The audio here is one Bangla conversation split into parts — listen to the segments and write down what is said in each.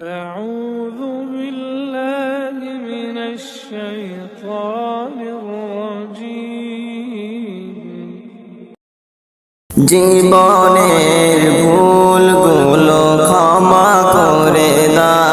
أعوذ بالله من الشيطان الرجيم জীবনের ভুলগুলো ক্ষমা করে দাও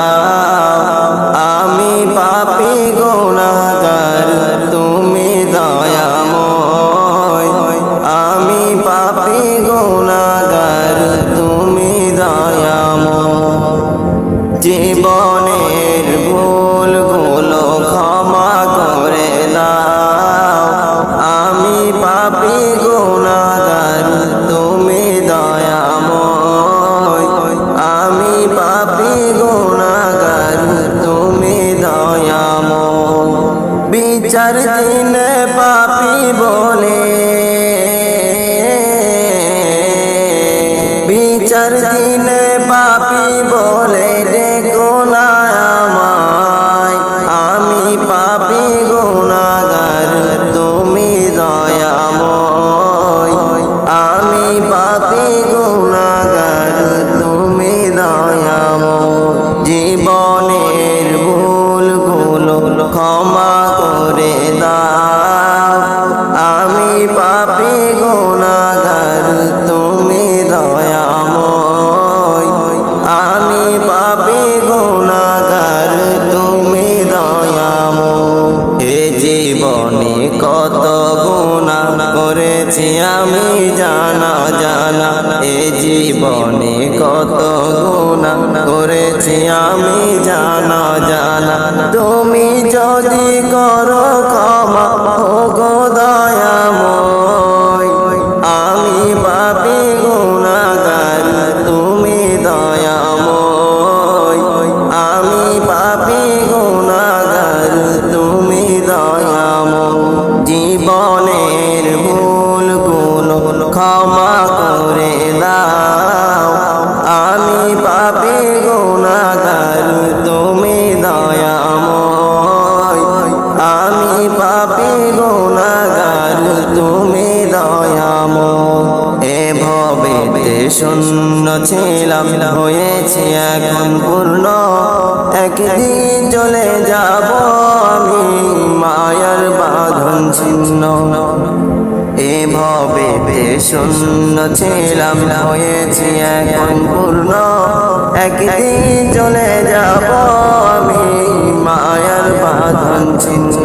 জীবনে কত গুণা করেছি আমি জানা জানা। এ জীবনে কত গুণা করেছি আমি জানা জানা। তুমি যদি করো পাপি গুণাগার, তুমি দয়াময়। এ ভবেতে শূন্য ছিলাম, হয়েছি এখন পূর্ণ। একদিন চলে যাব আমি, মায়ার বাঁধন ছিন্ন। এ ভবে শূন্য ছিলাম, হয়েছি এখন পূর্ণ। একদিন চলে যাব আমি, মায়ার বাঁধন ছিন্ন।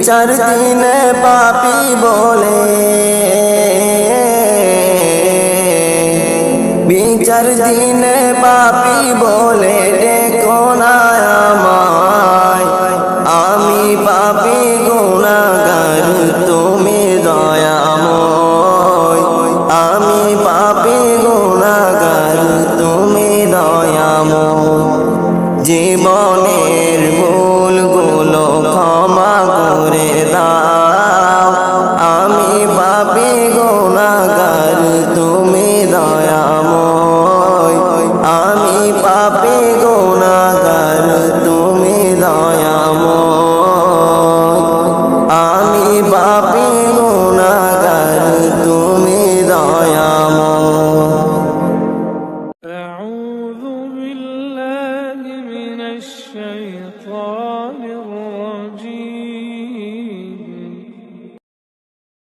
বিচার দিন পাপি বলে। বিচার দিন পাপি বলে। দেখো شيء